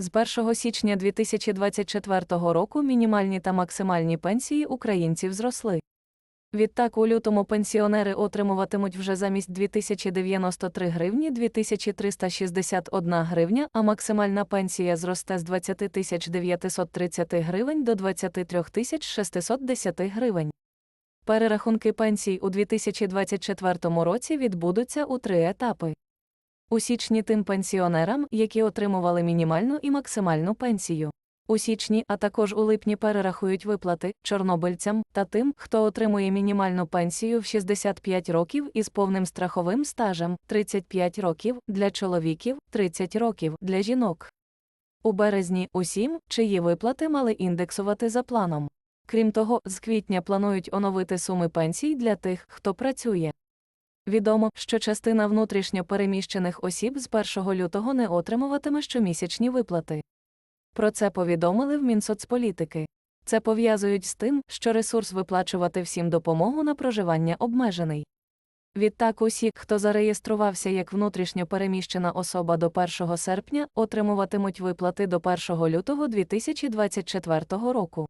З 1 січня 2024 року мінімальні та максимальні пенсії українців зросли. Відтак у лютому пенсіонери отримуватимуть вже замість 2093 гривні 2361 гривня, а максимальна пенсія зросте з 20 930 гривень до 23 610 гривень. Перерахунки пенсій у 2024 році відбудуться у три етапи. У січні тим пенсіонерам, які отримували мінімальну і максимальну пенсію. У січні, а також у липні перерахують виплати чорнобильцям та тим, хто отримує мінімальну пенсію в 65 років із повним страховим стажем 35 років для чоловіків, 30 років для жінок. У березні усім, чиї виплати мали індексувати за планом. Крім того, з квітня планують оновити суми пенсій для тих, хто працює. Відомо, що частина внутрішньо переміщених осіб з 1 лютого не отримуватиме щомісячні виплати. Про це повідомили в Мінсоцполітики. Це пов'язують з тим, що ресурс виплачувати всім допомогу на проживання обмежений. Відтак усі, хто зареєструвався як внутрішньо переміщена особа до 1 серпня, отримуватимуть виплати до 1 лютого 2024 року.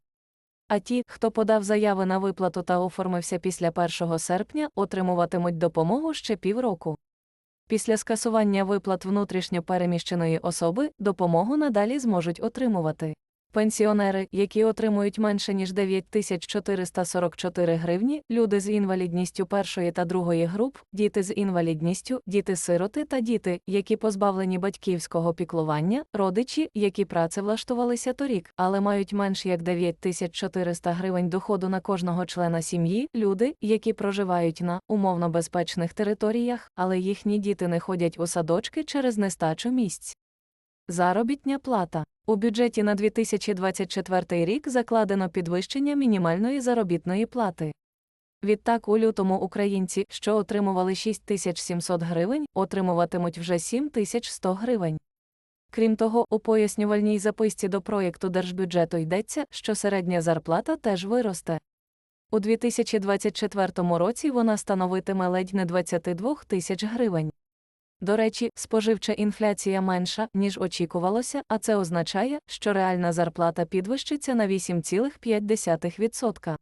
А ті, хто подав заяви на виплату та оформився після 1 серпня, отримуватимуть допомогу ще півроку. Після скасування виплат внутрішньо переміщеної особи допомогу надалі зможуть отримувати. Пенсіонери, які отримують менше ніж 9444 гривні, люди з інвалідністю першої та другої груп, діти з інвалідністю, діти-сироти та діти, які позбавлені батьківського піклування, родичі, які працевлаштувалися торік, але мають менш як 9400 гривень доходу на кожного члена сім'ї, люди, які проживають на умовно безпечних територіях, але їхні діти не ходять у садочки через нестачу місць. Заробітня плата. У бюджеті на 2024 рік закладено підвищення мінімальної заробітної плати. Відтак у лютому українці, що отримували 6700 гривень, отримуватимуть вже 7100 гривень. Крім того, у пояснювальній записці до проєкту держбюджету йдеться, що середня зарплата теж виросте. У 2024 році вона становитиме ледь не 22 тисяч гривень. До речі, споживча інфляція менша, ніж очікувалося, а це означає, що реальна зарплата підвищиться на 8,5%.